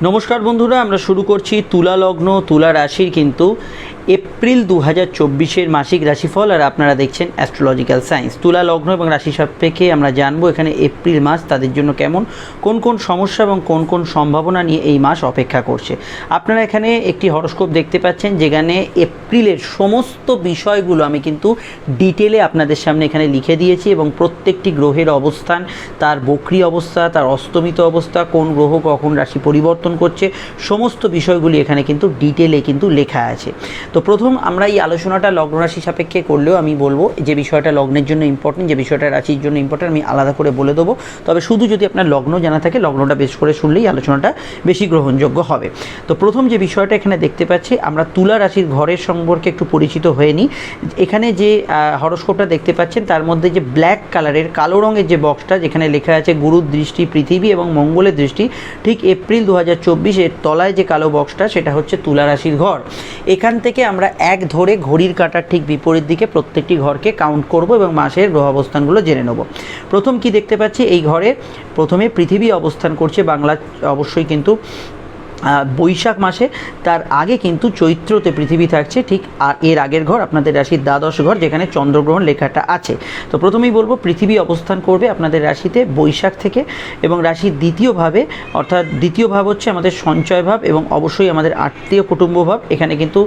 নমস্কার বন্ধুরা, আমরা শুরু করছি তুলা লগ্ন, তুলা রাশির কিন্তু এপ্রিল দু হাজার চব্বিশের মাসিক রাশিফল আর আপনারা দেখছেন অ্যাস্ট্রোলজিক্যাল সায়েন্স তুলা লগ্ন এবং রাশি সাপেক্ষে আমরা জানব এখানে এপ্রিল মাস তাদের জন্য কেমন, কোন কোন সমস্যা এবং কোন কোন সম্ভাবনা নিয়ে এই মাস অপেক্ষা করছে। আপনারা এখানে একটি হরস্কোপ দেখতে পাচ্ছেন যেখানে এপ্রিলের সমস্ত বিষয়গুলো আমি কিন্তু ডিটেলে আপনাদের সামনে এখানে লিখে দিয়েছি এবং প্রত্যেকটি গ্রহের অবস্থান, তার বক্রি অবস্থা, তার অস্তমিত অবস্থা, কোন গ্রহ কখন রাশি পরিবর্তন করছে, সমস্ত বিষয়গুলি এখানে কিন্তু ডিটেলে কিন্তু লেখা আছে। তো প্রথম আমরা এই আলোচনাটা লগ্ন রাশি সাপেক্ষে করলেও আমি বলব, যে বিষয়টা লগ্নের জন্য ইম্পর্টেন্ট যে বিষয়টা রাশির জন্য ইম্পর্টেন্ট আমি আলাদা করে বলে দেবো। তবে শুধু যদি আপনার লগ্ন জানা থাকে, লগ্নটা বেশ করে শুনলেই আলোচনাটা বেশি গ্রহণযোগ্য হবে। তো প্রথম যে বিষয়টা এখানে দেখতে পাচ্ছি, আমরা তুলা রাশির ঘরের সম্পর্কে একটু পরিচিত হয়ে নিই। এখানে যে হরস্কোপটা দেখতে পাচ্ছেন, তার মধ্যে যে ব্ল্যাক কালারের কালো রঙের যে বক্সটা যেখানে লেখা আছে, গুরুর দৃষ্টি, পৃথিবী এবং মঙ্গলের দৃষ্টি, ঠিক এপ্রিল দু হাজার হাজার চব্বিশের তলায় যে কালো বক্সটা সেটা হচ্ছে তুলা রাশির ঘর। এখান থেকে আমরা এক ধরে ঘড়ির কাঁটার ঠিক বিপরীত দিকে প্রত্যেকটি ঘরকে কাউন্ট করব এবং মাসের গ্রহ অবস্থানগুলো জেনে নেব। প্রথম কি দেখতে পাচ্ছি? এই ঘরে প্রথমে পৃথিবী অবস্থান করছে, বাংলা অবশ্যই কিন্তু বৈশাখ মাসে, তার আগে কিন্তু চৈত্রতে পৃথিবী থাকছে, ঠিক এর আগের ঘর আপনাদের রাশির দ্বাদশ ঘর, যেখানে চন্দ্রগ্রহণ লেখাটা আছে। তো প্রথমেই বলব, পৃথিবী অবস্থান করবে আপনাদের রাশিতে বৈশাখ থেকে, এবং রাশির দ্বিতীয়ভাবে অর্থাৎ দ্বিতীয় ভাব হচ্ছে আমাদের সঞ্চয় ভাব, এবং অবশ্যই আমাদের আত্মীয় কুটুম্ব ভাব, এখানে কিন্তু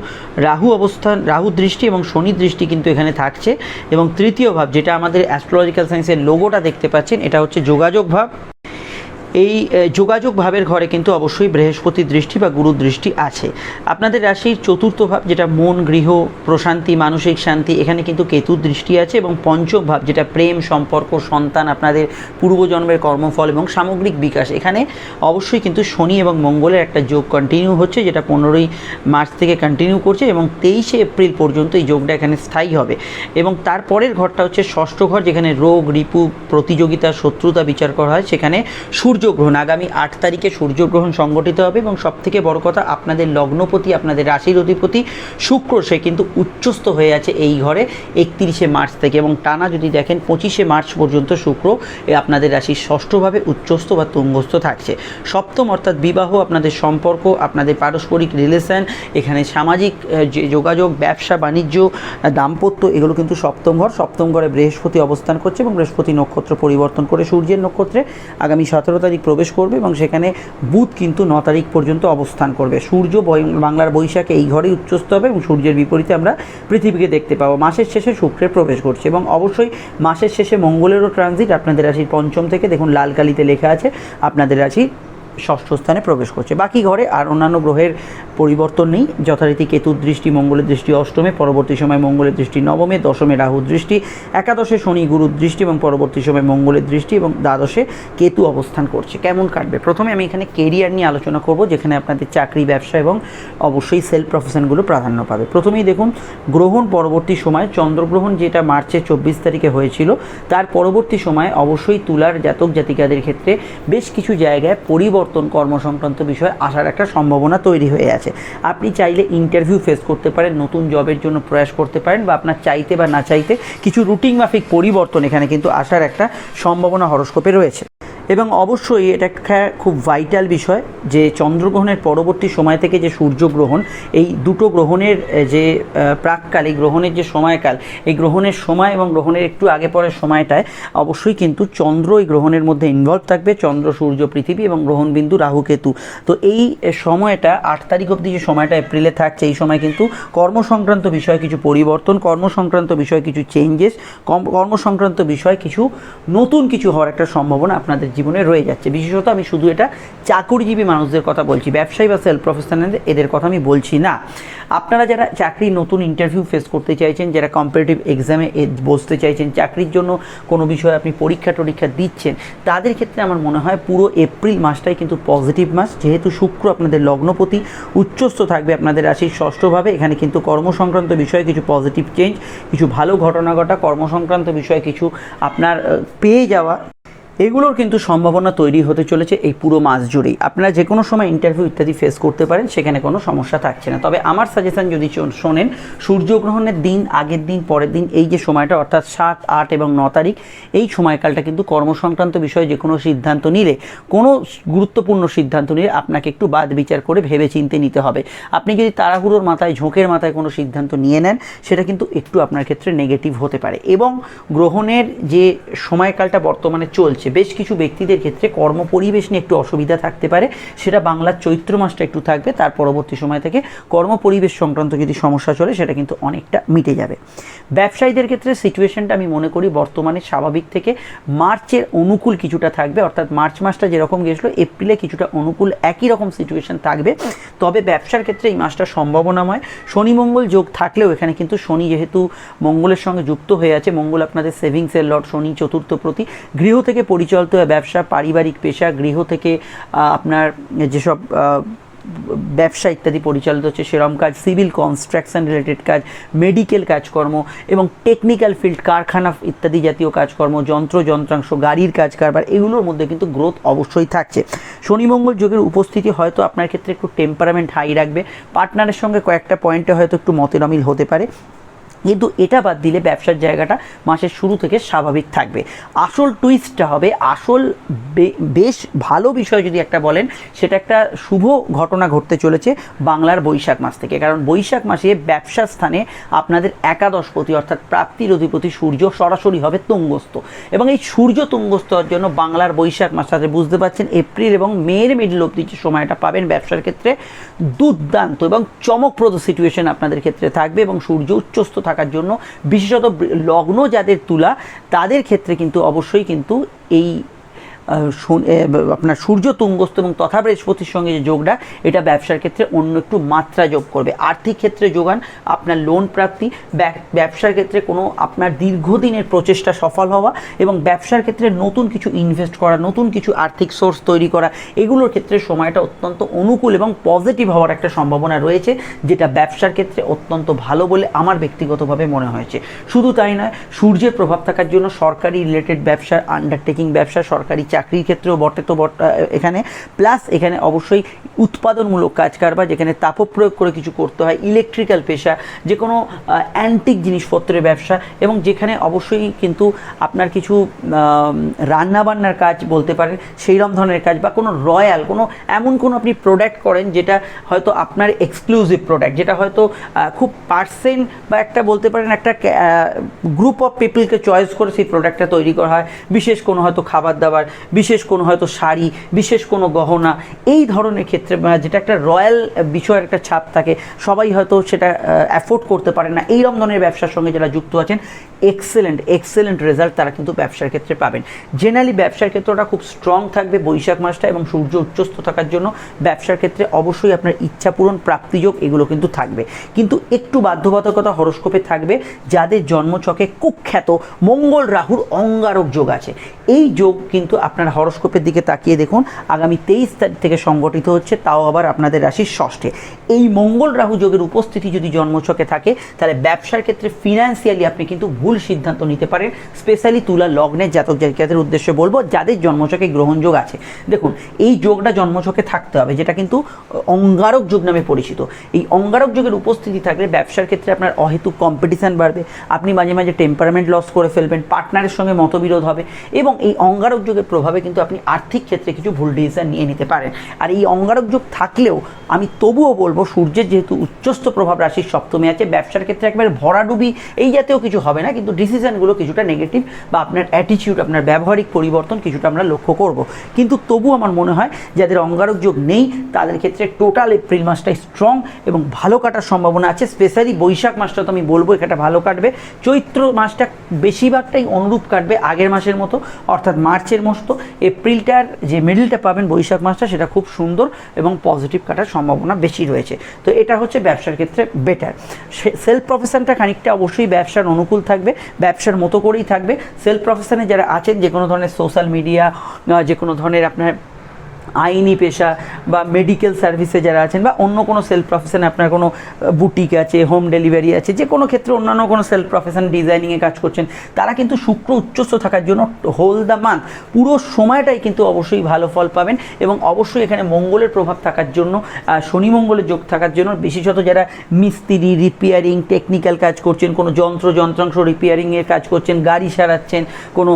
রাহু অবস্থান, রাহু দৃষ্টি এবং শনি দৃষ্টি কিন্তু এখানে থাকছে। এবং তৃতীয় ভাব, যেটা আমাদের অ্যাস্ট্রোলজিক্যাল সায়েন্সের লোগোটা দেখতে পাচ্ছেন, এটা হচ্ছে যোগাযোগ ভাব। এই যোগাযোগ ভাবের ঘরে কিন্তু অবশ্যই বৃহস্পতি দৃষ্টি বা গুরু দৃষ্টি আছে। আপনাদের রাশির চতুর্থ ভাব যেটা মন, গৃহ, প্রশান্তি, মানসিক শান্তি, এখানে কিন্তু কেতুর দৃষ্টি আছে এবং পঞ্চম ভাব যেটা প্রেম, সম্পর্ক, সন্তান, আপনাদের পূর্বজন্মের কর্মফল এবং সামগ্রিক বিকাশ। এখানে অবশ্যই কিন্তু শনি এবং মঙ্গলের একটা যোগ কন্টিনিউ হচ্ছে যেটা পনেরোই মার্চ থেকে কন্টিনিউ করছে এবং তেইশে এপ্রিল পর্যন্ত এই যোগটা এখানে স্থায়ী হবে। এবং তারপরের ঘরটা হচ্ছে ষষ্ঠ ঘর যেখানে রোগ, রিপু, প্রতিযোগিতা, শত্রুতা বিচার করা হয়। সেখানে সূর্যগ্রহণ, আগামী আট তারিখে সূর্যগ্রহণ সংগঠিত হবে এবং সবথেকে বড় কথা, আপনাদের লগ্নপতি, আপনাদের রাশির অধিপতি শুক্র, সে কিন্তু উচ্চস্থ হয়ে আছে এই ঘরে একত্রিশে মার্চ থেকে এবং টানা যদি দেখেন পঁচিশে মার্চ পর্যন্ত শুক্র আপনাদের রাশির ষষ্ঠভাবে উচ্চস্থ বা তুঙ্গস্থ থাকছে। সপ্তম অর্থাৎ বিবাহ, আপনাদের সম্পর্ক, আপনাদের পারস্পরিক রিলেশন এখানে সামাজিক যে যোগাযোগ, ব্যবসা, বাণিজ্য দাম্পত্য, এগুলো কিন্তু সপ্তম ঘর। সপ্তম ঘরে বৃহস্পতি অবস্থান করছে এবং বৃহস্পতি নক্ষত্র পরিবর্তন করে সূর্যের নক্ষত্রে আগামী সতেরো তারিখ প্রবেশ করবে এবং সেখানে বুধ কিন্তু ন তারিখ পর্যন্ত অবস্থান করবে। সূর্য বাংলার বৈশাখে এই ঘরেই উচ্চস্থ হবে এবং সূর্যের বিপরীতে আমরা পৃথিবীকে দেখতে পাবো। মাসের শেষে শুক্রের প্রবেশ করছে এবং অবশ্যই মাসের শেষে মঙ্গলেরও ট্রানজিট আপনাদের রাশির পঞ্চম থেকে দেখুন লাল কালিতে লেখা আছে। আপনাদের রাশি ষষ্ঠ স্থানে প্রবেশ করছে। বাকি ঘরে আর অন্যান্য গ্রহের পরিবর্তন নেই। যথারীতি কেতুর দৃষ্টি, মঙ্গলের দৃষ্টি অষ্টমে, পরবর্তী সময় মঙ্গলের দৃষ্টি নবমে, দশমে রাহুর দৃষ্টি, একাদশে শনি গুরুর দৃষ্টি এবং পরবর্তী সময় মঙ্গলের দৃষ্টি এবং দ্বাদশে কেতু অবস্থান করছে। কেমন কাটবে? প্রথমে আমি এখানে কেরিয়ার নিয়ে আলোচনা করব, যেখানে আপনাদের চাকরি, ব্যবসা এবং অবশ্যই সেলফ প্রফেশনগুলো প্রাধান্য পাবে। প্রথমেই দেখুন, গ্রহণ পরবর্তী সময় চন্দ্রগ্রহণ যেটা মার্চের চব্বিশ তারিখে হয়েছিল, তার পরবর্তী সময় অবশ্যই তুলার জাতক জাতিকাদের ক্ষেত্রে বেশ কিছু জায়গায় পরিবর্তন কর্মসংক্রান্ত বিষয়ে আসার একটা সম্ভাবনা তৈরি হয়ে আছে। আপনি চাইলে ইন্টারভিউ ফেস করতে পারেন, নতুন জবের জন্য প্রয়াস করতে পারেন বা আপনার চাইতে বা না চাইতে কিছু রুটিন মাফিক পরিবর্তন এখানে কিন্তু আসার একটা সম্ভাবনা হরস্কোপে রয়েছে। এবং অবশ্যই এটা একটা খুব ভাইটাল বিষয় যে চন্দ্রগ্রহণের পরবর্তী সময় থেকে যে সূর্যগ্রহণ, এই দুটো গ্রহণের যে প্রাককাল, এই গ্রহণের যে সময়কাল, এই গ্রহণের সময় এবং গ্রহণের একটু আগে পরের সময়টায় অবশ্যই কিন্তু চন্দ্র এই গ্রহণের মধ্যে ইনভলভ থাকবে, চন্দ্র, সূর্য, পৃথিবী এবং গ্রহণ বিন্দু রাহু, কেতু। তো এই সময়টা আট তারিখ অবধি যে সময়টা এপ্রিলে থাকছে, এই সময় কিন্তু কর্মসংক্রান্ত বিষয়ে কিছু পরিবর্তন, কর্মসংক্রান্ত বিষয়ে কিছু চেঞ্জেস কর্মসংক্রান্ত বিষয়ে কিছু নতুন কিছু হওয়ার একটা সম্ভাবনা আপনাদের জীবনে রয়ে যাচ্ছে। বিশেষত আমি শুধু এটা চাকুরিজীবী মানুষদের কথা বলছি, ব্যবসায়ী বা সেলফ প্রফেশনাল এদের কথা আমি বলছি না। আপনারা যারা চাকরি নতুন ইন্টারভিউ ফেস করতে চাইছেন, যারা কম্পিটিটিভ এক্সামে বসতে চাইছেন, চাকরির জন্য কোনো বিষয়ে আপনি পরীক্ষা টরীক্ষা দিচ্ছেন, তাদের ক্ষেত্রে আমার মনে হয় পুরো এপ্রিল মাসটাই কিন্তু পজিটিভ মাস। যেহেতু শুক্র আপনাদের লগ্নপতি, উচ্চস্থ থাকবে আপনাদের রাশির ষষ্ঠভাবে। এখানে কিন্তু কর্মসংক্রান্ত বিষয়ে কিছু পজিটিভ চেঞ্জ কিছু ভালো ঘটনা ঘটা, কর্মসংক্রান্ত বিষয়ে কিছু আপনার পেয়ে যাওয়া এগুলোর কিন্তু সম্ভাবনা তৈরি হতে চলেছে এই পুরো মাস জুড়েই। আপনারা যে কোনো সময় ইন্টারভিউ ইত্যাদি ফেস করতে পারেন, সেখানে কোনো সমস্যা থাকছে না। তবে আমার সাজেশন যদি শোন- শোনেন, সূর্যগ্রহণের দিন, আগের দিন, পরের দিন, এই যে সময়টা, অর্থাৎ সাত, আট এবং ন তারিখ, এই সময়কালটা কিন্তু কর্মসংক্রান্ত বিষয়ে যে কোনো সিদ্ধান্ত নিলে, কোনো গুরুত্বপূর্ণ সিদ্ধান্ত নিলে আপনাকে একটু বাদ বিচার করে ভেবে চিনতে নিতে হবে। আপনি যদি তাড়াহুড়োর মাথায়, ঝোঁকের মাথায় কোনো সিদ্ধান্ত নিয়ে নেন, সেটা কিন্তু একটু আপনার ক্ষেত্রে নেগেটিভ হতে পারে। এবং গ্রহণের যে সময়কালটা বর্তমানে চলছে বেশ কিছু ব্যক্তিদের ক্ষেত্রে কর্ম পরিবেশ নিয়ে একটু অসুবিধা থাকতে পারে। সেটা বাংলার চৈত্র মাসটা একটু থাকবে। তার পরবর্তী সময় থেকে কর্ম পরিবেশ সংক্রান্ত যদি সমস্যা চলে, সেটা কিন্তু অনেকটা মিটে যাবে। ব্যবসায়ীদের ক্ষেত্রে সিচুয়েশনটা আমি মনে করি বর্তমানে স্বাভাবিক থেকে মার্চের অনুকূল কিছুটা থাকবে। অর্থাৎ মার্চ মাসটা যেরকম গেছিল এপ্রিলে কিছুটা অনুকূল একই রকম সিচুয়েশন থাকবে। তবে ব্যবসার ক্ষেত্রে এই মাসটা সম্ভাবনাময়। শনি মঙ্গল যোগ থাকলেও এখানে কিন্তু শনি যেহেতু মঙ্গলের সঙ্গে যুক্ত হয়ে আছে, মঙ্গল আপনাদের সেভিংসের লট, শনি চতুর্থ প্রতি। গৃহ থেকে পরিচালিত ব্যবসা, পারিবারিক পেশা, গৃহ থেকে আপনার যেসব ব্যবসা ইত্যাদি পরিচালিত হচ্ছে, সেরম কাজ, সিভিল কনস্ট্রাকশন রিলেটেড কাজ, মেডিকেল কাজকর্ম এবং টেকনিক্যাল ফিল্ড, কারখানা ইত্যাদি জাতীয় কাজকর্ম, যন্ত্র, যন্ত্রাংশ, গাড়ির কাজ, কারবার, এগুলোর মধ্যে কিন্তু গ্রোথ অবশ্যই থাকছে। শনি মঙ্গল যোগের উপস্থিতি হয়তো আপনার ক্ষেত্রে একটু টেম্পারামেন্ট হাই রাখবে। পার্টনারের সঙ্গে কয়েকটা পয়েন্টে হয়তো একটু মতের অমিল হতে পারে। কিন্তু এটা বাদ দিলে ব্যবসার জায়গাটা মাসের শুরু থেকে স্বাভাবিক থাকবে। আসল টুইস্টটা হবে, আসল বেশ ভালো বিষয় যদি একটা বলেন, সেটা একটা শুভ ঘটনা ঘটতে চলেছে বাংলার বৈশাখ মাস থেকে। কারণ বৈশাখ মাসে ব্যবসা স্থানে আপনাদের একাদশপতি অর্থাৎ প্রাপ্তির অধিপতি সূর্য সরাসরি হবে তুঙ্গস্থ। এবং এই সূর্য তুঙ্গস্থ হওয়ার জন্য বাংলার বৈশাখ মাস তাতে বুঝতে পারছেন এপ্রিল এবং মেয়ের মিডল অব্দি যে সময়টা পাবেন ব্যবসার ক্ষেত্রে দুর্দান্ত এবং চমকপ্রদ সিচুয়েশন আপনাদের ক্ষেত্রে থাকবে এবং সূর্য উচ্চস্থ থাকার জন্য বিশেষত লগ্ন যাদের তুলা তাদের ক্ষেত্রে কিন্তু অবশ্যই কিন্তু এই আপনার সূর্য তুঙ্গস্থ এবং তথা বৃহস্পতির সঙ্গে যে যোগটা, এটা ব্যবসার ক্ষেত্রে অন্য একটু মাত্রা যোগ করবে। আর্থিক ক্ষেত্রে যোগান, আপনার লোন প্রাপ্তি ব্যব- ব্যবসার ক্ষেত্রে কোনো আপনার দীর্ঘদিনের প্রচেষ্টা সফল হওয়া এবং ব্যবসার ক্ষেত্রে নতুন কিছু ইনভেস্ট করা, নতুন কিছু আর্থিক সোর্স তৈরি করা, এগুলোর ক্ষেত্রে সময়টা অত্যন্ত অনুকূল এবং পজিটিভ হওয়ার একটা সম্ভাবনা রয়েছে, যেটা ব্যবসার ক্ষেত্রে অত্যন্ত ভালো বলে আমার ব্যক্তিগতভাবে মনে হয়েছে। শুধু তাই নয়, সূর্যের প্রভাব থাকার জন্য সরকারি রিলেটেড ব্যবসা আন্ডারটেকিং ব্যবসা, সরকারি চাকরির ক্ষেত্রেও বটে তো এখানে। প্লাস এখানে অবশ্যই উৎপাদনমূলক কাজ কারবার, যেখানে তাপপ্রয়োগ করে কিছু করতে হয় ইলেকট্রিক্যাল পেশা যে কোনো অ্যান্টিক জিনিসপত্রের ব্যবসা, এবং যেখানে অবশ্যই কিন্তু আপনার কিছু রান্নাবান্নার কাজ বলতে পারেন সেইরকম ধরনের কাজ বা কোনো রয়্যাল, কোনো এমন কোনো আপনি প্রোডাক্ট করেন যেটা হয়তো আপনার এক্সক্লুসিভ প্রোডাক্ট যেটা হয়তো খুব পার্সেন্ট বা একটা বলতে পারেন একটা গ্রুপ অফ পিপলকে চয়েস করে সেই প্রোডাক্টটা তৈরি করা হয়। বিশেষ কোনো হয়তো খাবার দাবার বিশেষ কোনো হয়তো শাড়ি, বিশেষ কোনো গহনা, এই ধরনের ক্ষেত্রে যেটা একটা রয়্যাল বিষয়ের একটা ছাপ থাকে, সবাই হয়তো সেটা অ্যাফোর্ড করতে পারে না। এইরকম ধরনের ব্যবসার সঙ্গে যারা যুক্ত আছেন এক্সেলেন্ট এক্সেলেন্ট রেজাল্ট তারা কিন্তু ব্যবসার ক্ষেত্রে পাবেন। জেনারেলি ব্যবসার ক্ষেত্রটা খুব স্ট্রং থাকবে বৈশাখ মাসটা এবং সূর্য উচ্চস্থ থাকার জন্য ব্যবসার ক্ষেত্রে অবশ্যই আপনার ইচ্ছা পূরণ, প্রাপ্তিযোগ এগুলো কিন্তু থাকবে। কিন্তু একটু বাধ্যবাধকতা হরস্কোপে থাকবে, যাদের জন্মছকে কুখ্যাত মঙ্গল রাহুর অঙ্গারক যোগ আছে। এই যোগ কিন্তু আপনার হরস্কোপের দিকে তাকিয়ে দেখুন, আগামী তেইশ তারিখ থেকে সংগঠিত হচ্ছে তাও আবার আপনাদের রাশির ষষ্ঠে। এই মঙ্গল রাহু যোগের উপস্থিতি যদি জন্মছকে থাকে, তাহলে ব্যবসার ক্ষেত্রে ফিনান্সিয়ালি আপনি কিন্তু ভুল সিদ্ধান্ত নিতে পারেন স্পেশালি তুলা লগ্নের জাতক জাতিকাদের উদ্দেশ্যে বলব, যাদের জন্মছকে গ্রহণযোগ আছে। দেখুন, এই যোগটা জন্মছকে থাকতে হবে, যেটা কিন্তু অঙ্গারক যোগ নামে পরিচিত। এই অঙ্গারক যোগের উপস্থিতি থাকলে ব্যবসার ক্ষেত্রে আপনার অহেতুক কম্পিটিশান বাড়বে, আপনি মাঝে মাঝে টেম্পারমেন্ট লস করে ফেলবেন পার্টনারের সঙ্গে মতবিরোধ হবে, এবং এই অঙ্গারক যোগের প্রভাবে কিন্তু আপনি আর্থিক ক্ষেত্রে কিছু ভুল ডিসিশন নিয়ে নিতে পারেন। আর এই অঙ্গারক যোগ থাকলেও আমি তবুও বলব, সূর্যের যেহেতু উচ্চস্থ প্রভাব রাশির সপ্তমে আছে, ব্যবসার ক্ষেত্রে একবারে ভরাডুবি এই জাতীয় কিছু হবে না, কিন্তু ডিসিশনগুলো কিছুটা নেগেটিভ বা আপনার অ্যাটিটিউড আপনার ব্যবহারিক পরিবর্তন কিছুটা আমরা লক্ষ্য করব। কিন্তু তবু আমার মনে হয়, যাদের অঙ্গারক যোগ নেই, তাদের ক্ষেত্রে টোটাল এপ্রিল মাসটাই স্ট্রং এবং ভালো কাটার সম্ভাবনা আছে। স্পেশালি বৈশাখ মাসটা তো আমি বলব এটা ভালো কাটবে। চৈত্র মাসটা বেশিরভাগটাই অনুরূপ কাটবে আগের মাসের মতো, অর্থাৎ মার্চের মতো। এপ্রিলটার যে মিডিলটা পাবেন বৈশাখ মাসটা, সেটা খুব সুন্দর এবং পজিটিভ কাটার সম্ভাবনা বেশি রয়েছে। তো এটা হচ্ছে ব্যবসার ক্ষেত্রে বেটার সেলফ প্রফেশনটা খানিকটা অবশ্যই ব্যবসার অনুকূল থাকবে, ব্যবসার মতো করেই থাকবে। সেলফ প্রফেশনে যারা আছেন যে কোনো ধরনের সোশ্যাল মিডিয়া যে কোনো ধরনের আপনার আইনি পেশা বা মেডিকেল সার্ভিসে যারা আছেন বা অন্য কোনো সেলফ প্রফেশনে আপনার কোনো বুটিক আছে হোম ডেলিভারি আছে, যে কোনো ক্ষেত্রে অন্যান্য কোনো সেলফ প্রফেশন ডিজাইনিংয়ে কাজ করছেন, তারা কিন্তু শুক্র উচ্চস্থ থাকার জন্য হোল দ্য মান্থ পুরো সময়টাই কিন্তু অবশ্যই ভালো ফল পাবেন এবং অবশ্যই এখানে মঙ্গলের প্রভাব থাকার জন্য শনি মঙ্গলের যোগ থাকার জন্য বিশেষত যারা মিস্ত্রি রিপেয়ারিং টেকনিক্যাল কাজ করছেন, কোনো যন্ত্র, যন্ত্রাংশ রিপেয়ারিংয়ের কাজ করছেন, গাড়ি সারাচ্ছেন, কোনো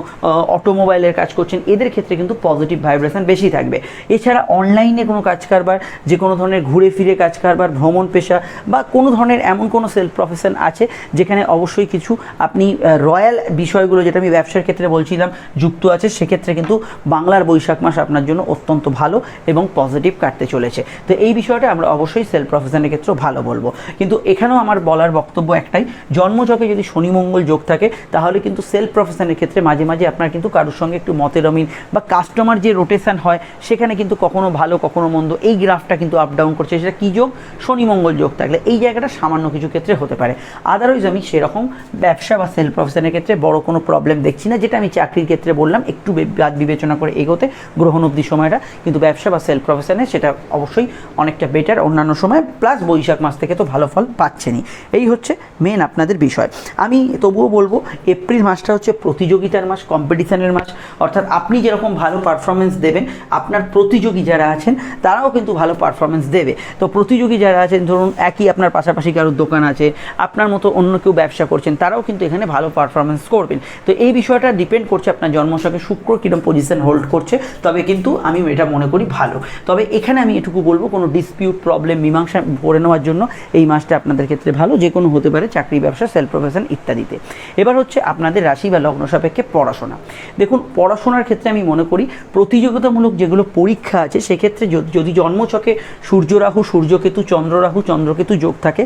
অটোমোবাইলের কাজ করছেন, এদের ক্ষেত্রে কিন্তু পজিটিভ ভাইব্রেশন বেশি থাকবে। এছাড়া অনলাইনে কোনো কাজ কারবার, যে কোনো ধরনের ঘুরে ফিরে কাজ কারবার, ভ্রমণ পেশা বা কোনো ধরনের এমন কোনো সেলফ প্রফেশন আছে, যেখানে অবশ্যই কিছু আপনি রয়্যাল বিষয়গুলো, যেটা আমি ব্যবসার ক্ষেত্রে বলছিলাম, যুক্ত আছে, সেক্ষেত্রে কিন্তু বাংলার বৈশাখ মাস আপনার জন্য অত্যন্ত ভালো এবং পজিটিভ কাটতে চলেছে। তো এই বিষয়টা আমরা অবশ্যই সেলফ প্রফেশনের ক্ষেত্রেও ভালো বলব। কিন্তু এখানেও আমার বলার বক্তব্য একটাই জন্মচকে যদি শনি মঙ্গল যোগ থাকে, তাহলে কিন্তু সেলফ প্রফেশনের ক্ষেত্রে মাঝে মাঝে আপনার কিন্তু কারোর সঙ্গে একটু মতের অমিল বা কাস্টমার যে রোটেশন হয়, সেখানে কিন্তু কখনো ভালো, কখনো মন্দ, এই গ্রাফটা কিন্তু আপ ডাউন করছে, সেটা কী যোগ? শনি মঙ্গল যোগ থাকলে এই জায়গাটা সামান্য কিছু ক্ষেত্রে হতে পারে। আদারওয়াইজ আমি সেরকম ব্যবসা বা সেলফ প্রফেশনের ক্ষেত্রে বড় কোনো প্রবলেম দেখছি না, যেটা আমি চাকরির ক্ষেত্রে বললাম, একটু বাদ বিবেচনা করে এগোতে, গ্রহণ অবধি সময়টা, কিন্তু ব্যবসা বা সেলফ প্রফেশনে সেটা অবশ্যই অনেকটা বেটার অন্যান্য সময় প্লাস বৈশাখ মাস থেকে তো ভালো ফল পাচ্ছেনই। এই হচ্ছে মেন আপনাদের বিষয়। আমি তবুও বলব এপ্রিল মাসটা হচ্ছে প্রতিযোগিতার মাস কম্পিটিশনের মাস। অর্থাৎ আপনি যেরকম ভালো পারফরমেন্স দেবেন, আপনার প্রতিযোগী যারা আছেন, তারাও কিন্তু ভালো পারফরমেন্স দেবে। তো প্রতিযোগী যারা আছেন, ধরুন একই আপনার পাশাপাশি কারোর দোকান আছে, আপনার মতো অন্য কেউ ব্যবসা করছেন, তারাও কিন্তু এখানে ভালো পারফরমেন্স করবেন। তো এই বিষয়টা ডিপেন্ড করছে আপনার জন্মসাকে শুক্র কীরকম পজিশন হোল্ড করছে, তবে কিন্তু আমি এটা মনে করি ভালো। তবে এখানে আমি এটুকু বলব, কোনো ডিসপিউট প্রবলেম মীমাংসা করে নেওয়ার জন্য এই মাসটা আপনাদের ক্ষেত্রে ভালো, যে কোনো হতে পারে চাকরি, ব্যবসা সেলফ প্রফেশন ইত্যাদিতে। এবার হচ্ছে আপনাদের রাশি বা লগ্ন সাপেক্ষে পড়াশোনা। দেখুন, পড়াশোনার ক্ষেত্রে আমি মনে করি, প্রতিযোগিতামূলক যেগুলো পরীক্ষা আছে সেক্ষেত্রে যদি- জন্মছকে সূর্য রাহু সূর্যকেতু চন্দ্ররাহু চন্দ্রকেতু যোগ থাকে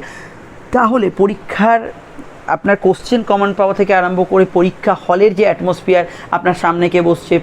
তাহলে পরীক্ষার আপনার কোশ্চেন কমন পাওয়া থেকে আরম্ভ করে পরীক্ষা হলের যে অ্যাটমসফিয়ার আপনার সামনে কে বসছে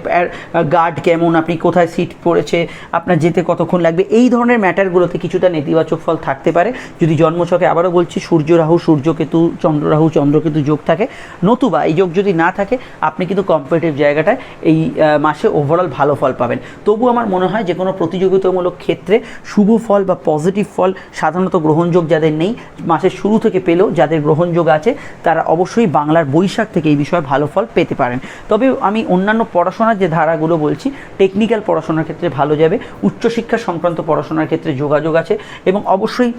গার্ড কেমন, আপনি কোথায় সিট পড়েছে, আপনার যেতে কতক্ষণ লাগবে, এই ধরনের ম্যাটারগুলোতে কিছুটা নেতিবাচক ফল থাকতে পারে। যদি জন্মছকে আবারও বলছি, সূর্য রাহু, সূর্যকেতু, চন্দ্র রাহু, চন্দ্রকেতু যোগ থাকে। নতুবা এই যোগ যদি না থাকে, আপনি কিন্তু কম্পিটিভ জায়গাটায় এই মাসে ওভারঅল ভালো ফল পাবেন। তবু আমার মনে হয় যে কোনো প্রতিযোগিতামূলক ক্ষেত্রে শুভ ফল বা পজিটিভ ফল সাধারণত গ্রহণযোগ যাদের নেই, মাসের শুরু থেকে পেলেও যাদের গ্রহণযোগ আছে তারা অবশ্যই বাংলার বৈশাখ থেকে এই বিষয়ে ভালো ফল পেতে পারেন। তবে আমি অন্যান্য পড়াশোনার যে ধারাগুলো বলছি টেকনিক্যাল পড়াশোনার ক্ষেত্রে ভালো যাবে, উচ্চশিক্ষা সংক্রান্ত পড়াশোনার ক্ষেত্রে যোগাযোগ আছে এবং অবশ্যই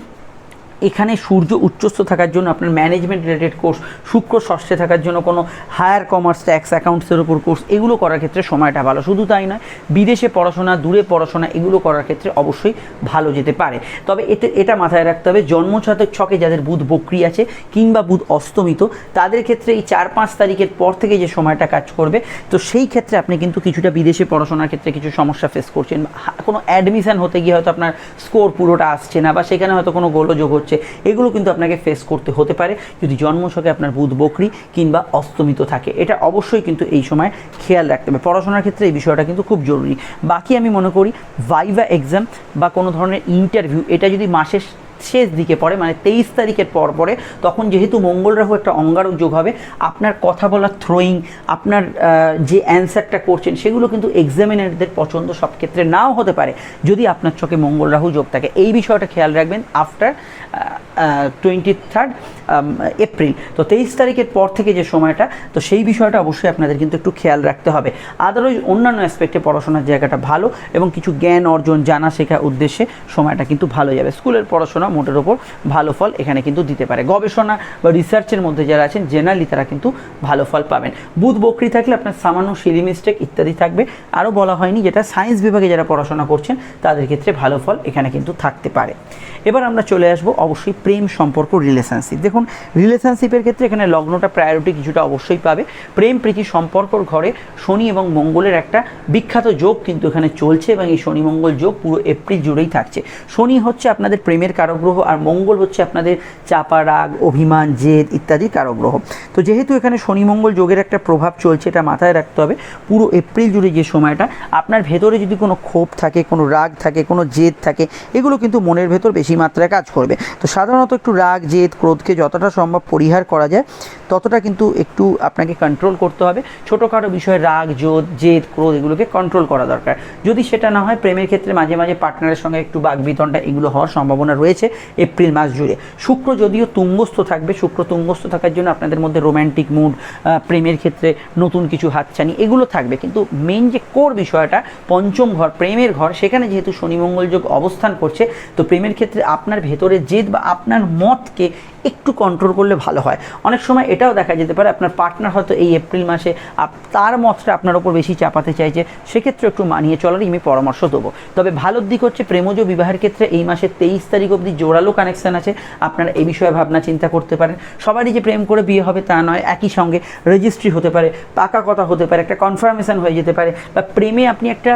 এখানে সূর্য উচ্চস্থ থাকার জন্য আপনার ম্যানেজমেন্ট রিলেটেড কোর্স শুক্র ষষ্ঠে থাকার জন্য কোনো হায়ার কমার্স ট্যাক্স অ্যাকাউন্টসের উপর কোর্স এগুলো করার ক্ষেত্রে সময়টা ভালো। শুধু তাই নয়, বিদেশে পড়াশোনা, দূরে পড়াশোনা, এগুলো করার ক্ষেত্রে অবশ্যই ভালো যেতে পারে। তবে এতে, এটা মাথায় রাখতে হবে জন্মছাতক ছকে যাদের বুধ বক্রি আছে কিংবা বুধ অস্তমিত, তাদের ক্ষেত্রে এই চার পাঁচ তারিখের পর থেকে যে সময়টা কাজ করবে, তো সেই ক্ষেত্রে আপনি কিন্তু কিছুটা বিদেশে পড়াশোনার ক্ষেত্রে কিছু সমস্যা ফেস করছেন। কোনো অ্যাডমিশান হতে গিয়ে হয়তো আপনার স্কোর পুরোটা আসছে না বা সেখানে হয়তো কোনো গোলযোগ হচ্ছে এগুলো কিন্তু আপনাকে ফেস করতে হতে পারে। যদি জন্মছকে আপনার বুধ বকরি কিংবা অস্তমিত থাকে, এটা অবশ্যই কিন্তু এই সময় খেয়াল রাখতে হবে। পড়াশোনার ক্ষেত্রে এই বিষয়টা কিন্তু খুব জরুরি। বাকি আমি মনে করি ভাইভা এক্সাম বা কোনো ধরনের ইন্টারভিউ এটা যদি মাসের শেষ দিকে পড়ে মানে তেইশ তারিখের পর পরে তখন যেহেতু মঙ্গল রাহু একটা অঙ্গারক যোগ হবে, আপনার কথা বলার থ্রোয়িং আপনার যে অ্যান্সারটা করছেন, সেগুলো কিন্তু এক্সামিনারদের পছন্দ সব ক্ষেত্রে নাও হতে পারে, যদি আপনার চোখে মঙ্গল রাহু যোগ থাকে। এই বিষয়টা খেয়াল রাখবেন আফটার টোয়েন্টি থার্ড এপ্রিল তো তেইশ তারিখের পর থেকে যে সময়টা, তো সেই বিষয়টা অবশ্যই আপনাদের কিন্তু একটু খেয়াল রাখতে হবে। আদারওয়াইজ অন্যান্য অ্যাসপেক্টে পড়াশোনার জায়গাটা ভালো এবং কিছু জ্ঞান অর্জন জানা শেখা উদ্দেশ্যে সময়টা কিন্তু ভালো যাবে। স্কুলের পড়াশোনা মোটের ওপর ভালো ফল এখানে কিন্তু দিতে পারে। গবেষণা বা রিসার্চের মধ্যে যারা আছেন জেনারেলি তারা কিন্তু ভালো ফল পাবেন। বুধ বকরি থাকলে আপনার সামান্য সিলি মিস্টেক ইত্যাদি থাকবে। আরও বলা হয়নি যেটা সায়েন্স বিভাগে যারা পড়াশোনা করছেন, তাদের ক্ষেত্রে ভালো ফল এখানে কিন্তু থাকতে পারে। এবার আমরা চলে আসব অবশ্যই প্রেম সম্পর্ক রিলেশনশিপ দেখুন রিলেশনশিপের ক্ষেত্রে এখানে লগ্নটা প্রায়োরিটি কিছুটা অবশ্যই পাবে। প্রেম, প্রীতি সম্পর্কর ঘরে শনি এবং মঙ্গলের একটা বিখ্যাত যোগ কিন্তু এখানে চলছে এবং এই শনি মঙ্গল যোগ পুরো এপ্রিল জুড়েই থাকছে। শনি হচ্ছে আপনাদের প্রেমের কারগ্রহ আর মঙ্গল হচ্ছে আপনাদের চাপা রাগ, অভিমান, জেদ ইত্যাদি কারগ্রহ। তো যেহেতু এখানে শনি মঙ্গল যোগের একটা প্রভাব চলছে, এটা মাথায় রাখতে হবে। পুরো এপ্রিল জুড়ে যে সময়টা, আপনার ভেতরে যদি কোনো ক্ষোভ থাকে, কোনো রাগ থাকে, কোনো জেদ থাকে, এগুলো কিন্তু মনের ভেতর বেশি মাত্রায় কাজ করবে। তো সাধারণত একটু রাগ জেদ ক্রোধকে যতটা সম্ভব পরিহার করা যায় ততটা কিন্তু একটু আপনাকে কন্ট্রোল করতে হবে। ছোটোখাটো বিষয়ে, রাগ জোদ জেদ, ক্রোধ, এগুলোকে কন্ট্রোল করা দরকার। যদি সেটা না হয়, প্রেমের ক্ষেত্রে মাঝে মাঝে পার্টনারের সঙ্গে একটু বাগবিতণ্ডা এগুলো হওয়ার সম্ভাবনা রয়েছে এপ্রিল মাস জুড়ে। শুক্র যদিও তুঙ্গস্থ থাকবে, শুক্র তুঙ্গস্থ থাকার জন্য আপনাদের মধ্যে রোম্যান্টিক মুড প্রেমের ক্ষেত্রে নতুন কিছু হাতছানি এগুলো থাকবে। কিন্তু মেন যে কোর বিষয়টা, পঞ্চম ঘর, প্রেমের ঘর, সেখানে যেহেতু শনি মঙ্গল যোগ অবস্থান করছে, তো প্রেমের ক্ষেত্রে আপনার ভেতরে জেদ বা আপনার মতকে একটু কন্ট্রোল করলে ভালো হয়। অনেক সময় এটাও দেখা যেতে পারে, আপনার পার্টনার হয়তো এই এপ্রিল মাসে তার মতটা আপনার ওপর বেশি চাপাতে চাইছে, সেক্ষেত্রে একটু মানিয়ে চলারই আমি পরামর্শ দেবো। তবে ভালো দিক হচ্ছে প্রেমজ বিবাহের ক্ষেত্রে এই মাসের তেইশ তারিখ অবধি জোরালো কানেকশান আছে, আপনারা এই বিষয়ে ভাবনা চিন্তা করতে পারেন। সবারই যে প্রেম করে বিয়ে হবে তা নয়, একই সঙ্গে রেজিস্ট্রি হতে পারে, পাকা কথা হতে পারে, একটা কনফার্মেশন হয়ে যেতে পারে, বা প্রেমে আপনি একটা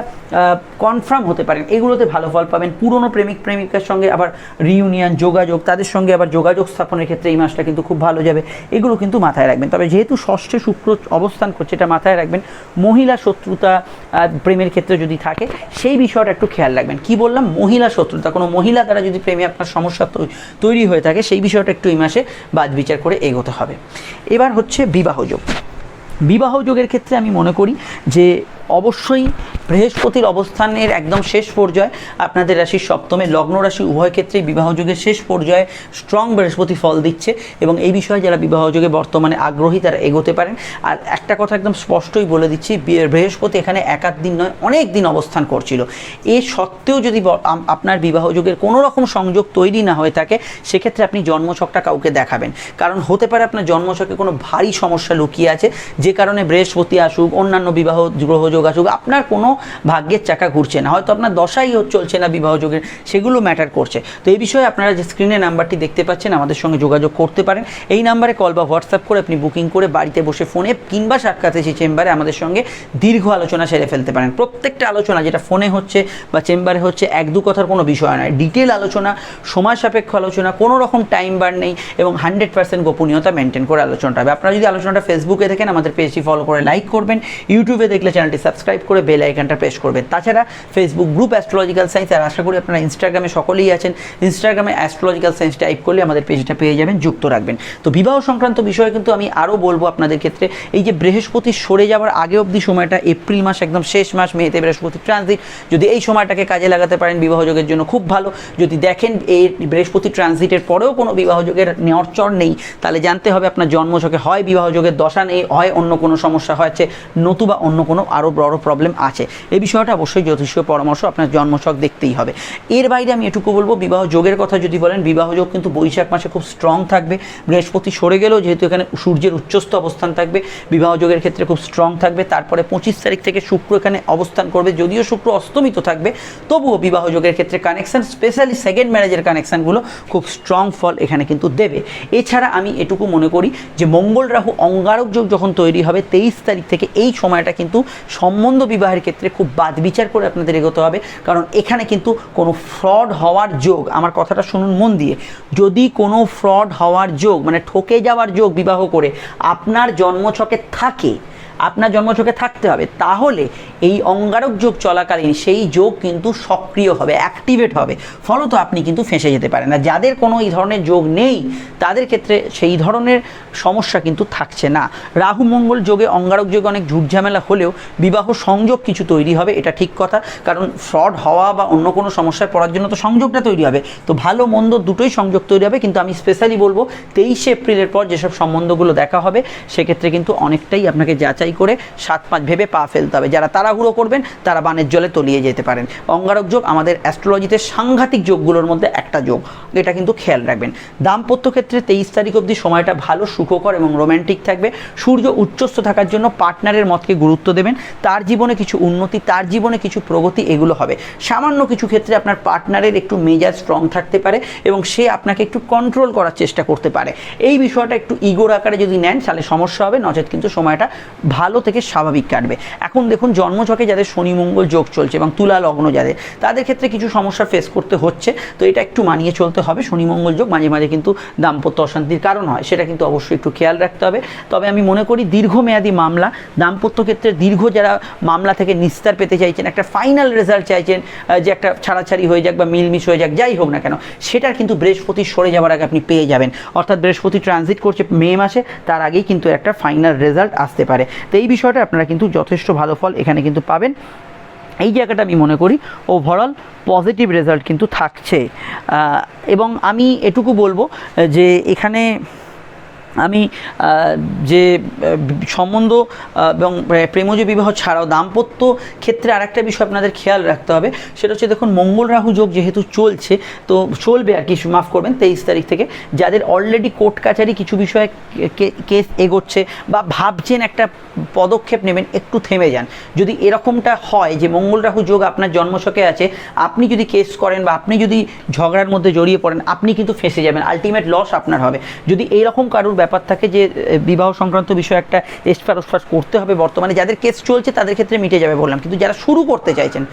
কনফার্ম হতে পারেন। এগুলোতে ভালো ফল পাবেন। পুরনো প্রেমিক, প্রেমিকার সঙ্গে আবার রিউনিয়ন যোগাযোগ, তাদের সঙ্গে আবার যোগাযোগ স্থাপনের ক্ষেত্রে এই মাসটা কিন্তু খুব ভালো যাবে। এগুলো কিন্তু মাথায় রাখবেন। তবে যেহেতু ষষ্ঠে শুক্র অবস্থান করছে, এটা মাথায় রাখবেন। মহিলা শত্রুতা প্রেমের ক্ষেত্রে যদি থাকে, সেই বিষয়টা একটু খেয়াল রাখবেন। কি বললাম? মহিলা শত্রুতা। কোনো মহিলা দ্বারা যদি প্রেমে আপনার সমস্যা তৈরি হয়ে থাকে, সেই বিষয়টা একটু এই মাসে বাদ বিচার করে এগোতে হবে। এবার হচ্ছে বিবাহযোগ বিবাহ যোগের ক্ষেত্রে আমি মনে করি যে অবশ্যই বৃহস্পতির অবস্থানের একদম শেষ পর্যায়ে আপনাদের রাশির সপ্তমে লগ্ন রাশি উভয় ক্ষেত্রেই বিবাহ যোগের শেষ পর্যায়ে স্ট্রং বৃহস্পতি ফল দিচ্ছে এবং এই বিষয়ে যারা বিবাহ যোগে বর্তমানে আগ্রহী তারা এগোতে পারেন। আর একটা কথা একদম স্পষ্টই বলে দিচ্ছি বৃহস্পতি এখানে একাধ দিন নয়, অনেক দিন অবস্থান করছিল। এ সত্ত্বেও যদি আপনার বিবাহ যোগের কোনো রকম সংযোগ তৈরি না হয়ে থাকে, সেক্ষেত্রে আপনি জন্মছকটা কাউকে দেখাবেন। কারণ হতে পারে আপনার জন্মছকে কোনো ভারী সমস্যা লুকিয়ে আছে, যে কারণে বৃহস্পতি আসুক, অন্যান্য বিবাহ গ্রহযোগ আসুক, আপনার কোনো ভাগ্যের চাকা ঘুরছে না। হয়তো আপনার দশাই চলছে না বিবাহ যোগের, সেগুলো ম্যাটার করছে। তো এই বিষয়ে আপনারা যে স্ক্রিনে নাম্বারটি দেখতে পাচ্ছেন, আমাদের সঙ্গে যোগাযোগ করতে পারেন। এই নাম্বারে কল বা হোয়াটসঅ্যাপ করে আপনি বুকিং করে বাড়িতে বসে ফোনে কিংবা সাক্ষাৎ এসে চেম্বারে আমাদের সঙ্গে দীর্ঘ আলোচনা সেরে ফেলতে পারেন। প্রত্যেকটা আলোচনা যেটা ফোনে হচ্ছে বা চেম্বারে হচ্ছে, এক দু কথার কোনো বিষয় নয়। ডিটেল আলোচনা, সময় সাপেক্ষ আলোচনা, কোনো রকম টাইম বার নেই এবং হান্ড্রেড পার্সেন্ট গোপনীয়তা মেনটেন করে আলোচনাটা হবে। আপনারা যদি আলোচনাটা ফেসবুকে দেখেন, আমাদের পেজটি ফলো করে লাইক করবেন। ইউটিউবে দেখলে চ্যানেলটি সাবস্ক্রাইব করে বেল আইকনটা প্রেস করবেন। তাছাড়া ফেসবুক গ্রুপ অ্যাস্ট্রোলজিক্যাল সায়েন্স আর আশা করি আপনারা ইনস্টাগ্রামে সকলেই আছেন। ইনস্টাগ্রামে অ্যাস্ট্রোলজিক্যাল সায়েন্স টাইপ করলে আমাদের পেজটা পেয়ে যাবেন, যুক্ত রাখবেন। তো বিবাহ সংক্রান্ত বিষয়ে কিন্তু আমি আরও বলব আপনাদের ক্ষেত্রে, এই যে বৃহস্পতি সরে যাওয়ার আগে অবধি সময়টা এপ্রিল মাস, একদম শেষ মাস, মেতে বৃহস্পতি ট্রানজিট যদি এই সময়টাকে কাজে লাগাতে পারেন বিবাহযোগের জন্য খুব ভালো। যদি দেখেন এই বৃহস্পতি ট্রানজিটের পরেও কোনো বিবাহযোগের নেওয়ার নেই, তাহলে জানতে হবে আপনার জন্মছকে হয় বিবাহযোগের দশা নেই, হয় অন্য কোনো সমস্যা হয়েছে, নতুবা অন্য কোনো আরও বড় প্রবলেম আছে। এই বিষয়টা অবশ্যই জ্যোতিষীয় পরামর্শ, আপনার জন্মছক দেখতেই হবে। এর বাইরে আমি এটুকু বলব, বিবাহ যোগের কথা যদি বলেন, বিবাহ যোগ কিন্তু বৈশাখ মাসে খুব স্ট্রং থাকবে। বৃহস্পতি সরে গেলেও যেহেতু এখানে সূর্যের উচ্চস্থ অবস্থান থাকবে, বিবাহ যোগের ক্ষেত্রে খুব স্ট্রং থাকবে। তারপরে পঁচিশ তারিখ থেকে শুক্র এখানে অবস্থান করবে, যদিও শুক্র অস্তমিত থাকবে। তবুও বিবাহ যোগের ক্ষেত্রে কানেকশন স্পেশালি সেকেন্ড ম্যারেজের কানেকশনগুলো খুব স্ট্রং ফল এখানে কিন্তু দেবে। এছাড়া আমি এটুকু মনে করি যে মঙ্গল রাহু অঙ্গারক যোগ যখন তৈরি হবে, তেইশ তারিখ থেকে এই সময়টা কিন্তু সম্বন্ধ বিবাহের ক্ষেত্রে খুব বাদ বিচার করে আপনাদের এগোতে হবে। কারণ এখানে কিন্তু কোনো ফ্রড হওয়ার যোগ, আমার কথাটা শুনুন মন দিয়ে, যদি কোনো ফ্রড হওয়ার যোগ মানে ঠকে যাওয়ার যোগ বিবাহ করে আপনার জন্মছকে থাকে আপনার জন্মছকে থাকতে হবে। তাহলে এই অঙ্গারক যোগ চলাকালীন সেই যোগ কিন্তু সক্রিয় হবে অ্যাক্টিভেট হবে। ফলত আপনি কিন্তু ফেঁসে যেতে পারেন। না যাদের কোনো এই ধরনের যোগ নেই, তাদের ক্ষেত্রে সেই ধরনের সমস্যা কিন্তু থাকছে না। রাহু মঙ্গল যোগে অঙ্গারক যোগে অনেক ঝুটঝামেলা হলেও বিবাহ সংযোগ কিছু তৈরি হবে, এটা ঠিক কথা। কারণ ফ্রড হওয়া বা অন্য কোনো সমস্যায় পড়ার জন্য তো সংযোগটা তৈরি হবে। তো ভালো মন্দ দুটোই সংযোগ তৈরি হবে, কিন্তু আমি স্পেশালি বলব, তেইশে এপ্রিলের পর যেসব সম্বন্ধগুলো দেখা হবে, সেক্ষেত্রে কিন্তু অনেকটাই আপনাকে যাচাই করে সাত পাঁচ ভেবে পা ফেলতে হবে। যারা তাড়াহুড়ো করবেন, তারা বানের জলে তলিয়ে যেতে পারেন। অঙ্গারক যোগ আমাদের অ্যাস্ট্রোলজিতে সাংঘাতিক যোগগুলোর মধ্যে একটা যোগ। এটা কিন্তু খেয়াল রাখবেন। দাম্পত্য ক্ষেত্রে তেইশ তারিখ অবধি সময়টা ভালো, সুখকর এবং রোম্যান্টিক থাকবে। সূর্য উচ্চস্থ থাকার জন্য পার্টনারের মতকে গুরুত্ব দেবেন। তার জীবনে কিছু উন্নতি, তার জীবনে কিছু প্রগতি, এগুলো হবে। সামান্য কিছু ক্ষেত্রে আপনার পার্টনারের একটু মেজাজ স্ট্রং থাকতে পারে এবং সে আপনাকে একটু কন্ট্রোল করার চেষ্টা করতে পারে। এই বিষয়টা একটু ইগোর আকারে যদি নেন, তাহলে সমস্যা হবে। নচেত কিন্তু সময়টা ভালো থেকে স্বাভাবিক কাটবে। এখন দেখুন জন্মছকে যাদের শনি মঙ্গল যোগ চলছে এবং তুলা লগ্ন যাদের, তাদের ক্ষেত্রে কিছু সমস্যা ফেস করতে হচ্ছে। তো এটা একটু মানিয়ে চলতে হবে। শনি মঙ্গল যোগ মাঝে মাঝে কিন্তু দাম্পত্য অশান্তির কারণ হয়, সেটা কিন্তু অবশ্যই একটু খেয়াল রাখতে হবে। তবে আমি মনে করি, দীর্ঘমেয়াদী মামলা, দাম্পত্য ক্ষেত্রে দীর্ঘ যারা মামলা থেকে নিস্তার পেতে চাইছেন, একটা ফাইনাল রেজাল্ট চাইছেন যে একটা ছাড়াছাড়ি হয়ে যাক বা মিলমিশ হয়ে যাক, যাই হোক না কেন, সেটার কিন্তু বৃহস্পতি সরে যাওয়ার আগে আপনি পেয়ে যাবেন। অর্থাৎ বৃহস্পতি ট্রানজিট করছে মে মাসে, তার আগেই কিন্তু একটা ফাইনাল রেজাল্ট আসতে পারে। তো এই বিষয়টা আপনারা কিন্তু যথেষ্ট ভালো ফল এখানে কিন্তু পাবেন। এই জায়গাটা আমি মনে করি ওভারঅল পজিটিভ রেজাল্ট কিন্তু থাকছে। এবং আমি এটুকু বলব যে এখানে আমি যে সম্বন্ধ এবং প্রেমজ বিবাহ ছাড়াও দাম্পত্য ক্ষেত্রে আরেকটা বিষয় আপনাদের খেয়াল রাখতে হবে, সেটা হচ্ছে দেখুন, মঙ্গল রাহু যোগ যেহেতু চলছে, তো চলবে আর কি, মাফ করবেন, তেইশ তারিখ থেকে, যাদের অলরেডি কোর্ট কাছারি কিছু বিষয়ে কেস এগোচ্ছে বা ভাবছেন একটা পদক্ষেপ নেবেন, একটু থেমে যান। যদি এরকমটা হয় যে, মঙ্গল রাহু যোগ আপনার জন্মছকে আছে, আপনি যদি কেস করেন বা আপনি যদি ঝগড়ার মধ্যে জড়িয়ে পড়েন, আপনি কিন্তু ফেসে যাবেন আলটিমেট লস আপনার হবে। যদি এইরকম কারোর ব্যাপার থাকে যে বিবাহ সংক্রান্ত বিষয়ে একটা এসফার ওসফার করতে হবে বর্তমানে। যাদের কেস চলছে, তাদের ক্ষেত্রে মিটে যাবে বললাম। কিন্তু যারা শুরু করতে চাইছেন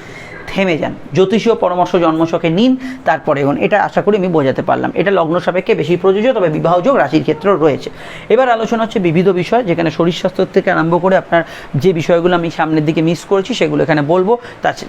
থেমে যান। জ্যোতিষীয় পরামর্শ জন্মছকে নিন, তারপরে এগোন এটা আশা করি আমি বোঝাতে পারলাম। এটা লগ্ন সাপেক্ষে বেশি প্রযোজ্য, তবে বিবাহ যোগ রাশির ক্ষেত্রেও রয়েছে। এবার আলোচনা হচ্ছে বিবিধ বিষয়, যেখানে শরীর স্বাস্থ্য থেকে আরম্ভ করে আপনার যে বিষয়গুলো আমি সামনের দিকে মিস করেছি, সেগুলো এখানে বলব।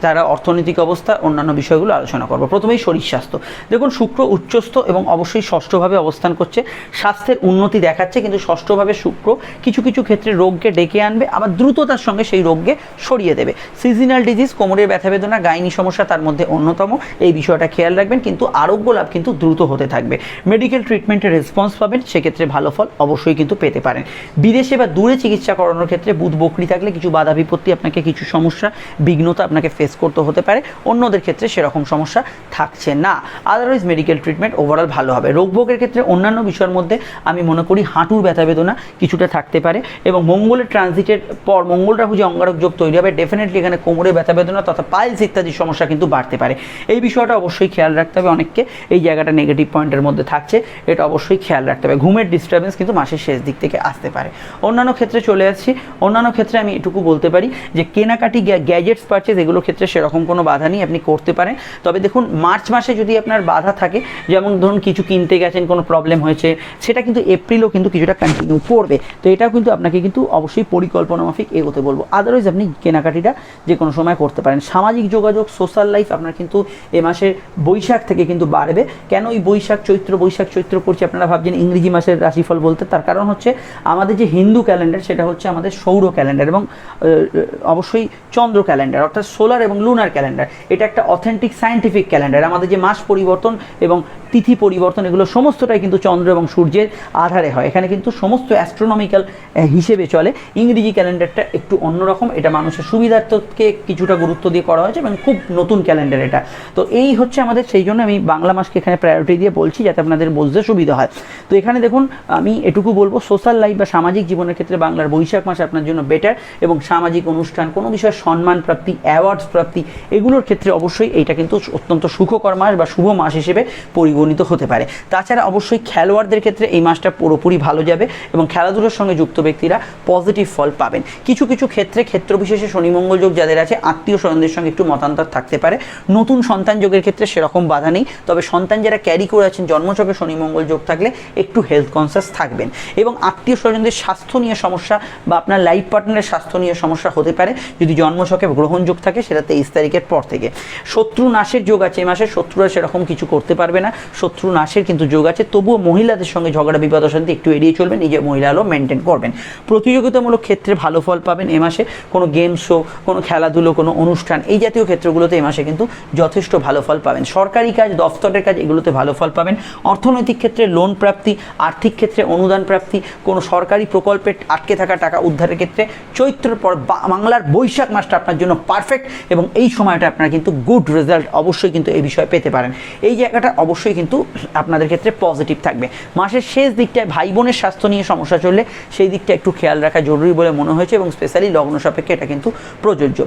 তারা অর্থনৈতিক অবস্থা, অন্যান্য বিষয়গুলো আলোচনা করব। প্রথমেই শরীর স্বাস্থ্য। দেখুন, শুক্র উচ্চস্থ এবং অবশ্যই ষষ্ঠভাবে অবস্থান করছে। স্বাস্থ্যের উন্নতি দেখাচ্ছে, কিন্তু ষষ্ঠভাবে শুক্র কিছু কিছু ক্ষেত্রে রোগকে ডেকে আনবে, আবার দ্রুততার সঙ্গে সেই রোগকে সরিয়ে দেবে। সিজনাল ডিজিজ কোমরের ব্যথা বেদনা গাইনি সমস্যা তার মধ্যে অন্যতম। এই বিষয়টা খেয়াল রাখবেন, কিন্তু আরোগ্য লাভ কিন্তু দ্রুত হতে থাকবে। মেডিকেল ট্রিটমেন্টের রেসপন্স পাবেন, সেক্ষেত্রে ভালো ফল অবশ্যই কিন্তু পেতে পারেন। বিদেশে বা দূরে চিকিৎসা করানোর ক্ষেত্রে বুধ বকরি থাকলে কিছু বাধা বিপত্তি, আপনাকে কিছু সমস্যা, বিঘ্নতা আপনাকে ফেস করতে হতে পারে। অন্যদের ক্ষেত্রে সেরকম সমস্যা থাকছে না। আদারওয়াইজ মেডিকেল ট্রিটমেন্ট ওভারঅল ভালো হবে। রোগভোগের ক্ষেত্রে অন্যান্য বিষয়ের মধ্যে আমি মনে করি হাঁটুর ব্যথা বেদনা কিছুটা থাকতে পারে এবং মঙ্গলের ট্রানজিটের পর মঙ্গল রাহু যে অঙ্গারক যোগ তৈরি হবে ডেফিনেটলি এখানে কোমরে ব্যথা বেদনা তথা পাইলস ইত্যাদি সমস্যা কিন্তু বাড়তে পারে। এই বিষয়টা অবশ্যই খেয়াল রাখতে হবে অনেককে। এই জায়গাটা নেগেটিভ পয়েন্টের মধ্যে থাকছে, এটা অবশ্যই খেয়াল রাখতে হবে। ঘুমের ডিস্টারবেন্স কিন্তু মাসের শেষ দিক থেকে আসতে পারে। অন্যান্য ক্ষেত্রে চলে আসছি। অন্যান্য ক্ষেত্রে আমি এটুকু বলতে পারি যে, কেনাকাটি গ্যাজেটস পারচেজ এগুলোর ক্ষেত্রে সেরকম কোনো বাধা নেই, আপনি করতে পারেন। তবে দেখুন, মার্চ মাসে যদি আপনার বাধা থাকে, যেমন ধরুন কিছু কিনতে গেছেন, কোনো প্রবলেম হয়েছে, সেটা কিন্তু এপ্রিলও কিন্তু কিছুটা কন্টিনিউ করবে তো এটাও কিন্তু আপনাকে কিন্তু অবশ্যই পরিকল্পনা মাফিক এগোতে বলব। আদারওয়াইজ আপনি কেনাকাটিটা যে কোনো সময় করতে পারেন। সামাজিক যোগাযোগ সোশ্যাল লাইফ আপনার কিন্তু এ মাসের বৈশাখ থেকে কিন্তু বাড়বে। কেন ওই বৈশাখ চৈত্র বৈশাখ চৈত্র করছি আপনারা ভাবছেন ইংরেজি মাসের রাশিফল বলতে? তার কারণ হচ্ছে আমাদের যে হিন্দু ক্যালেন্ডার সেটা হচ্ছে আমাদের সৌর ক্যালেন্ডার এবং অবশ্যই চন্দ্র ক্যালেন্ডার অর্থাৎ সোলার এবং লুনার ক্যালেন্ডার এটা একটা অথেন্টিক সায়েন্টিফিক ক্যালেন্ডার আমাদের যে মাস পরিবর্তন এবং তিথি পরিবর্তন, এগুলো সমস্তটাই কিন্তু চন্দ্র এবং সূর্যের আধারে হয়। এখানে কিন্তু সমস্ত অ্যাস্ট্রোনমিক্যাল হিসেবে চলে। ইংরেজি ক্যালেন্ডারটা একটু অন্যরকম। এটা মানুষের সুবিধার্থকে কিছুটা গুরুত্ব দিয়ে করা হয়েছে এবং খুব নতুন ক্যালেন্ডার এটা। তো এই হচ্ছে আমাদের, সেই জন্য আমি বাংলা মাসকে এখানে প্রায়োরিটি দিয়ে বলছি যাতে আপনাদের বুঝতে সুবিধা হয়। তো এখানে দেখুন, আমি এটুকু বলব সোশ্যাল লাইফ বা সামাজিক জীবনের ক্ষেত্রে বাংলার বৈশাখ মাস আপনার জন্য বেটার এবং সামাজিক অনুষ্ঠান, কোনো বিষয়ে সম্মান প্রাপ্তি অ্যাওয়ার্ডস প্রাপ্তি, এগুলোর ক্ষেত্রে অবশ্যই এইটা কিন্তু অত্যন্ত সুখকর মাস বা শুভ মাস হিসেবে পরিগণিত হতে পারে। তাছাড়া অবশ্যই খেলোয়াড়দের ক্ষেত্রে এই মাসটা পুরোপুরি ভালো যাবে এবং খেলাধুলোর সঙ্গে যুক্ত ব্যক্তিরা পজিটিভ ফল পাবেন। কিছু কিছু ক্ষেত্রে ক্ষেত্র বিশেষে শনি মঙ্গল যোগ যাদের আছে আত্মীয় স্বজনদের সঙ্গে একটু মতান্তর থাকতে পারে। নতুন সন্তান যোগের ক্ষেত্রে সেরকম বাধা নেই। তবে সন্তান যারা ক্যারি করে আছেন জন্মচকে শনি মঙ্গল যোগ থাকলে একটু হেলথ কনসিয়াস থাকবেন। এবং আত্মীয় স্বজনদের স্বাস্থ্য নিয়ে সমস্যা বা আপনার লাইফ পার্টনারের স্বাস্থ্য নিয়ে সমস্যা হতে পারে। যদি জন্মছকে গ্রহণযোগ থাকে, সেটা তেইশ তারিখের পর থেকে। শত্রু নাশের যোগ আছে এই মাসে, শত্রুরা সেরকম কিছু করতে পারবে না। শত্রু নাশের কিন্তু যোগ আছে। তবুও মহিলাদের সঙ্গে ঝগড়া বিপদ অশান্তি একটু এড়িয়ে চলবেন, নিজের মহিলা হলেও মেনটেন করবেন। প্রতিযোগিতামূলক ক্ষেত্রে ভালো ফল পাবেন এ মাসে। কোনো গেম শো কোনো খেলাধুলো, কোনো অনুষ্ঠান, এই জাতীয় ক্ষেত্রগুলোতে এই মাসে কিন্তু যথেষ্ট ভালো ফল পাবেন। সরকারি কাজ, দফতরের কাজ, এগুলোতে ভালো ফল পাবেন। অর্থনৈতিক ক্ষেত্রে লোন প্রাপ্তি, আর্থিক ক্ষেত্রে অনুদান প্রাপ্তি, কোনো সরকারি প্রকল্পে আটকে থাকা টাকা উদ্ধারের ক্ষেত্রে চৈত্রের পর বাংলার বৈশাখ মাসটা আপনার জন্য পারফেক্ট এবং এই সময়টা আপনারা কিন্তু গুড রেজাল্ট অবশ্যই কিন্তু এই বিষয়ে পেতে পারেন। এই জায়গাটা অবশ্যই কিন্তু আপনাদের ক্ষেত্রে পজিটিভ থাকবে। মাসের শেষ দিকটায় ভাই বোনের স্বাস্থ্য নিয়ে সমস্যা চললে সেই দিকটা একটু খেয়াল রাখা জরুরি বলে মনে হয়েছে এবং স্পেশালি লগ্ন সাপেক্ষে এটা কিন্তু প্রযোজ্য।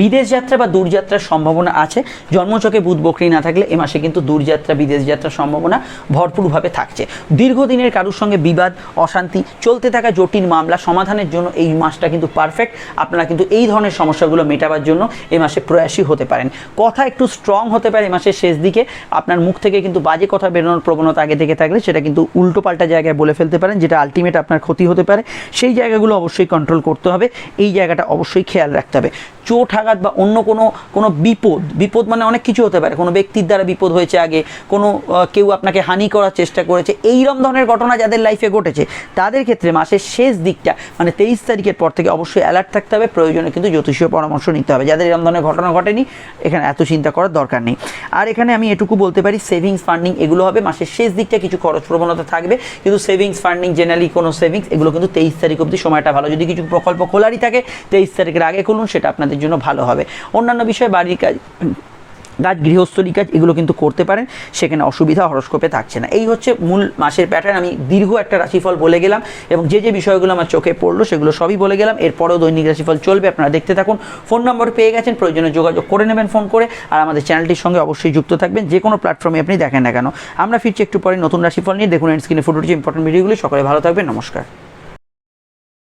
বিদেশ যাত্রা বা দূরযাত্রার সম্ভাবনা আছে। জন্মচকে বুধ বকরি না থাকলে এ মাসে কিন্তু দূরযাত্রা, বিদেশ যাত্রার সম্ভাবনা ভরপুরভাবে থাকছে। দীর্ঘদিনের কারুর সঙ্গে বিবাদ, অশান্তি, চলতে থাকা জটিল মামলা সমাধানের জন্য এই মাসটা কিন্তু পারফেক্ট আপনারা কিন্তু এই ধরনের সমস্যাগুলো মেটাবার জন্য এ মাসে প্রয়াসী হতে পারেন। কথা একটু স্ট্রং হতে পারে এ মাসের শেষ দিকে। আপনার মুখ থেকে কিন্তু বাজে কথা বেরোনোর প্রবণতা আগে থেকে থাকলে সেটা কিন্তু উল্টো পাল্টা জায়গায় বলে ফেলতে পারেন, যেটা আলটিমেট আপনার ক্ষতি হতে পারে। সেই জায়গাগুলো অবশ্যই কন্ট্রোল করতে হবে। এই জায়গাটা অবশ্যই খেয়াল রাখতে হবে। চোট আঘাত বা অন্য কোনো কোনো বিপদ বিপদ মানে অনেক কিছু হতে পারে। কোনো ব্যক্তির দ্বারা বিপদ হয়েছে আগে, কোনো কেউ আপনাকে হানি করার চেষ্টা করেছে এইরকম ধরনের ঘটনা যাদের লাইফে ঘটেছে, তাদের ক্ষেত্রে মাসের শেষ দিকটা মানে তেইশ তারিখের পর থেকে অবশ্যই অ্যালার্ট থাকতে হবে, প্রয়োজনে কিন্তু জ্যোতিষীয় পরামর্শ নিতে হবে। যাদের এরকম ধরনের ঘটনা ঘটেনি, এখানে এত চিন্তা করার দরকার নেই। আর এখানে আমি এটুকু বলতে পারি সেভিংস ফান্ডিং এগুলো হবে, মাসের শেষ দিকটা কিছু খরচ প্রবণতা থাকবে, কিন্তু সেভিংস ফান্ডিং জেনারেলি কোনো সেভিংস এগুলো কিন্তু তেইশ তারিখ অবধি সময়টা ভালো। যদি কিছু প্রকল্প খোলারই থাকে, তেইশ তারিখের আগে খুলুন, সেটা আপনাদের জন্য ভালো হবে। অন্যান্য বিষয়ে বাড়ির কাজ কাজ, গৃহস্থলী কাজ, এগুলো কিন্তু করতে পারেন। সেখানে অসুবিধা হরস্কোপে থাকছে না। এই হচ্ছে মূল মাসের প্যাটার্ন আমি দীর্ঘ একটা রাশিফল বলে গেলাম এবং যে যে বিষয়গুলো আমার চোখে পড়ল সেগুলো সবই বলে গেলাম। এরপরেও দৈনিক রাশিফল চলবে, আপনারা দেখতে থাকুন। ফোন নম্বর পেয়ে গেছেন, প্রয়োজনে যোগাযোগ করে নেবেন ফোন করে। আর আমাদের চ্যানেলটির সঙ্গে অবশ্যই যুক্ত থাকবেন। যে কোনো প্ল্যাটফর্মে আপনি দেখেন না কেন। আমরা ফিরছি একটু পরে নতুন রাশিফল নিয়ে। দেখুন স্ক্রিনে ফুটে উঠেছে ইম্পর্টেন্ট ভিডিওগুলি সকলে ভালো থাকবেন। নমস্কার।